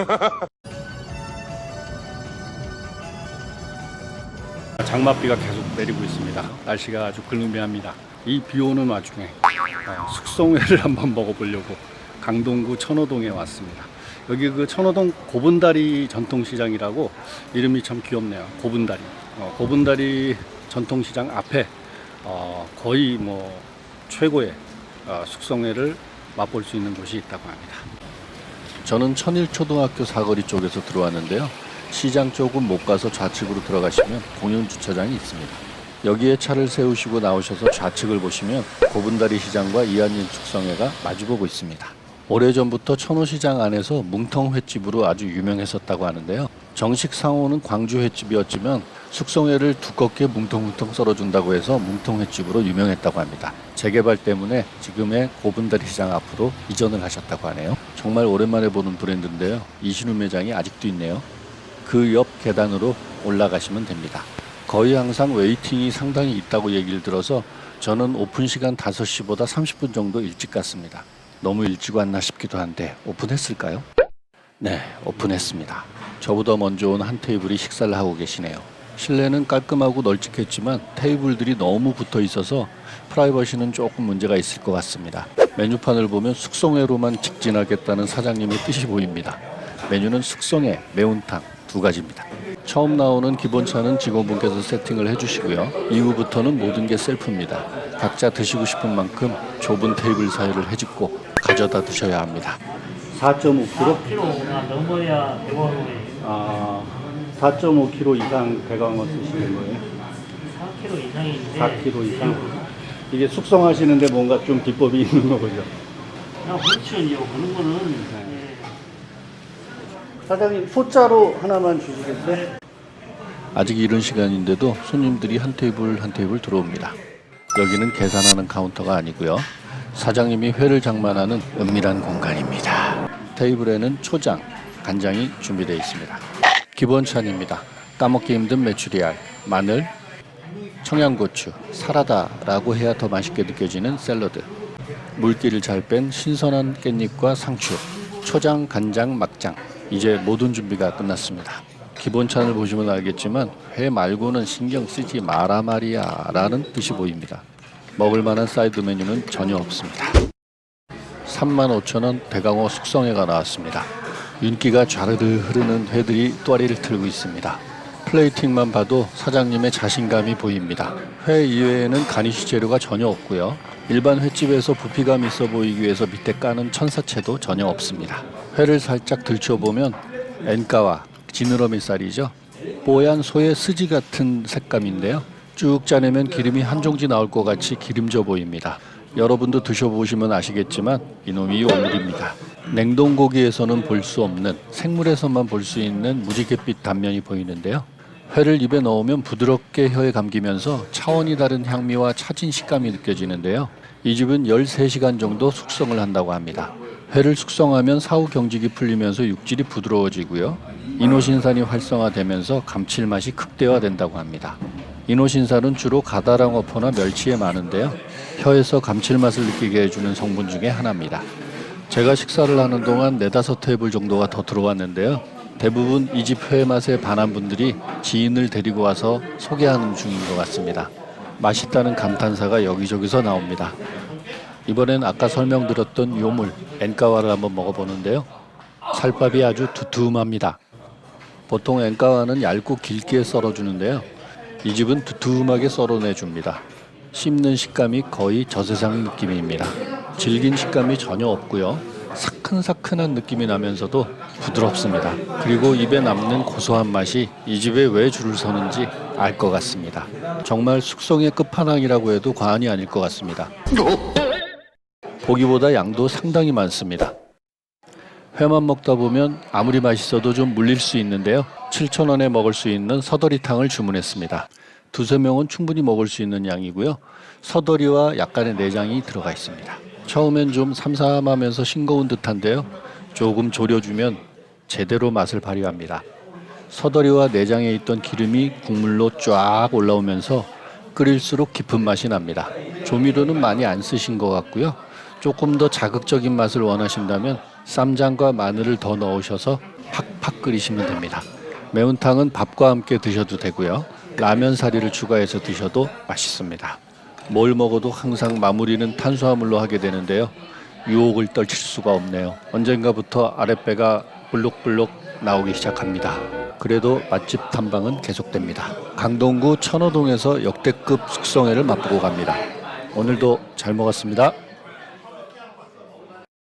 장맛비가 계속 내리고 있습니다. 날씨가 아주 글루미합니다. 이 비 오는 와중에 어, 숙성회를 한번 먹어보려고 강동구 천호동에 왔습니다. 여기 그 천호동 고분다리 전통시장이라고 이름이 참 귀엽네요. 고분다리. 어, 고분다리 전통시장 앞에 어, 거의 뭐 최고의 어, 숙성회를 맛볼 수 있는 곳이 있다고 합니다. 저는 천일초등학교 사거리 쪽에서 들어왔는데요. 시장 쪽은 못 가서 좌측으로 들어가시면 공영 주차장이 있습니다. 여기에 차를 세우시고 나오셔서 좌측을 보시면 고분다리 시장과 이한인 축성회가 마주보고 있습니다. 오래전부터 천호시장 안에서 뭉텅 횟집으로 아주 유명했었다고 하는데요. 정식 상호는 광주 횟집이었지만 숙성회를 두껍게 뭉텅뭉텅 썰어준다고 해서 뭉텅 횟집으로 유명했다고 합니다. 재개발 때문에 지금의 고분다리 시장 앞으로 이전을 하셨다고 하네요. 정말 오랜만에 보는 브랜드인데요. 이신우 매장이 아직도 있네요. 그 옆 계단으로 올라가시면 됩니다. 거의 항상 웨이팅이 상당히 있다고 얘기를 들어서 저는 오픈 시간 5시보다 30분 정도 일찍 갔습니다. 너무 일찍 왔나 싶기도 한데 오픈했을까요? 네, 오픈했습니다. 저보다 먼저 온 한 테이블이 식사를 하고 계시네요. 실내는 깔끔하고 널찍했지만 테이블들이 너무 붙어 있어서 프라이버시는 조금 문제가 있을 것 같습니다. 메뉴판을 보면 숙성회로만 직진하겠다는 사장님의 뜻이 보입니다. 메뉴는 숙성회, 매운탕 두 가지입니다. 처음 나오는 기본차는 직원분께서 세팅을 해주시고요. 이후부터는 모든 게 셀프입니다. 각자 드시고 싶은 만큼 좁은 테이블 사이를 해집고 가져다 드셔야 합니다. 4.5kg? 4kg가 넘어야 대왕호에 아, 4.5kg 이상 대강어 쓰시는 거예요? 4kg 이상인데 4kg 이상? 이게 숙성하시는데 뭔가 좀 비법이 있는 거죠? 그냥 그렇죠. 그런 거는 네. 사장님 소자로 하나만 주시겠어요? 아직 이른 시간인데도 손님들이 한 테이블 한 테이블 들어옵니다. 여기는 계산하는 카운터가 아니고요. 사장님이 회를 장만하는 은밀한 공간입니다. 테이블에는 초장, 간장이 준비되어 있습니다. 기본 찬입니다. 까먹기 힘든 메추리알, 마늘, 청양고추, 사라다라고 해야 더 맛있게 느껴지는 샐러드, 물기를 잘 뺀 신선한 깻잎과 상추, 초장, 간장, 막장. 이제 모든 준비가 끝났습니다. 기본찬을 보시면 알겠지만 회 말고는 신경 쓰지 마라 말이야 라는 뜻이 보입니다. 먹을 만한 사이드 메뉴는 전혀 없습니다. 35,000원 대강어 숙성회가 나왔습니다. 윤기가 좌르르 흐르는 회들이 또아리를 틀고 있습니다. 플레이팅만 봐도 사장님의 자신감이 보입니다. 회 이외에는 가니쉬 재료가 전혀 없고요. 일반 횟집에서 부피감 있어 보이기 위해서 밑에 까는 천사채도 전혀 없습니다. 회를 살짝 들춰보면 엔가와 지느러미살이죠. 뽀얀 소의 스지 같은 색감인데요. 쭉 짜내면 기름이 한 종지 나올 것 같이 기름져 보입니다. 여러분도 드셔보시면 아시겠지만 이놈이 오물입니다. 냉동고기에서는 볼 수 없는 생물에서만 볼 수 있는 무지갯빛 단면이 보이는데요. 회를 입에 넣으면 부드럽게 혀에 감기면서 차원이 다른 향미와 차진 식감이 느껴지는데요. 이 집은 13시간 정도 숙성을 한다고 합니다. 회를 숙성하면 사후 경직이 풀리면서 육질이 부드러워지고요. 이노신산이 활성화되면서 감칠맛이 극대화된다고 합니다. 이노신산은 주로 가다랑 어포나 멸치에 많은데요. 혀에서 감칠맛을 느끼게 해주는 성분 중에 하나입니다. 제가 식사를 하는 동안 네다섯 테이블 정도가 더 들어왔는데요. 대부분 이 집 회 맛에 반한 분들이 지인을 데리고 와서 소개하는 중인 것 같습니다. 맛있다는 감탄사가 여기저기서 나옵니다. 이번엔 아까 설명드렸던 요물 엔카와를 한번 먹어보는데요. 살밥이 아주 두툼합니다. 보통 엔카와는 얇고 길게 썰어주는데요. 이 집은 두툼하게 썰어내 줍니다. 씹는 식감이 거의 저세상 느낌입니다. 질긴 식감이 전혀 없고요. 사큰사큰한 느낌이 나면서도 부드럽습니다. 그리고 입에 남는 고소한 맛이 이 집에 왜 줄을 서는지 알 것 같습니다. 정말 숙성의 끝판왕이라고 해도 과언이 아닐 것 같습니다. 보기보다 양도 상당히 많습니다. 회만 먹다 보면 아무리 맛있어도 좀 물릴 수 있는데요. 7,000원에 먹을 수 있는 서더리탕을 주문했습니다. 두세 명은 충분히 먹을 수 있는 양이고요. 서더리와 약간의 내장이 들어가 있습니다. 처음엔 좀 삼삼하면서 싱거운 듯한데요. 조금 졸여주면 제대로 맛을 발휘합니다. 서더리와 내장에 있던 기름이 국물로 쫙 올라오면서 끓일수록 깊은 맛이 납니다. 조미료는 많이 안 쓰신 것 같고요. 조금 더 자극적인 맛을 원하신다면 쌈장과 마늘을 더 넣으셔서 팍팍 끓이시면 됩니다. 매운탕은 밥과 함께 드셔도 되고요. 라면 사리를 추가해서 드셔도 맛있습니다. 뭘 먹어도 항상 마무리는 탄수화물로 하게 되는데요. 유혹을 떨칠 수가 없네요. 언젠가부터 아랫배가 불룩불룩 나오기 시작합니다. 그래도 맛집 탐방은 계속됩니다. 강동구 천호동에서 역대급 숙성회를 맛보고 갑니다. 오늘도 잘 먹었습니다.